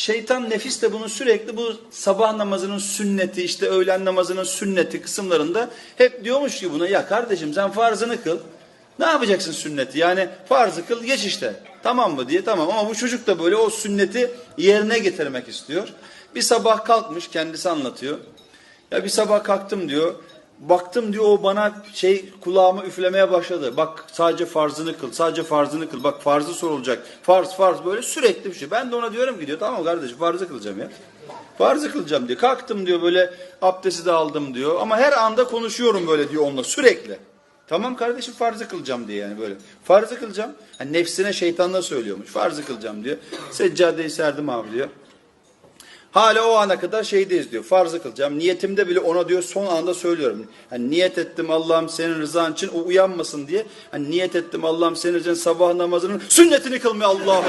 Şeytan nefis de bunu sürekli bu sabah namazının sünneti işte öğlen namazının sünneti kısımlarında hep diyormuş ki buna ya kardeşim sen farzını kıl. Ne yapacaksın sünneti? Yani farzı kıl geç işte. Tamam mı diye tamam ama bu çocuk da böyle o sünneti yerine getirmek istiyor. Bir sabah kalkmış kendisi anlatıyor. Ya bir sabah kalktım diyor. Baktım diyor o bana şey kulağıma üflemeye başladı. Bak sadece farzını kıl, sadece farzını kıl. Bak farzı sorulacak. Farz farz böyle sürekli bir şey. Ben de ona diyorum ki diyor tamam kardeşim farzı kılacağım ya. Farzı kılacağım diyor. Kalktım diyor böyle abdesti de aldım diyor. Ama her anda konuşuyorum böyle diyor onunla sürekli. Tamam kardeşim farzı kılacağım diye yani böyle. Farzı kılacağım. Hani nefsine şeytanla söylüyormuş. Farzı kılacağım diyor. Seccadeyi serdim abi diyor. Hala o ana kadar şeydeyiz diyor. Farzı kılacağım. Niyetimde bile ona diyor son anda söylüyorum. Hani niyet ettim Allah'ım senin rızan için o uyanmasın diye. Hani niyet ettim Allah'ım senin için sabah namazının sünnetini kılmaya Allah'a.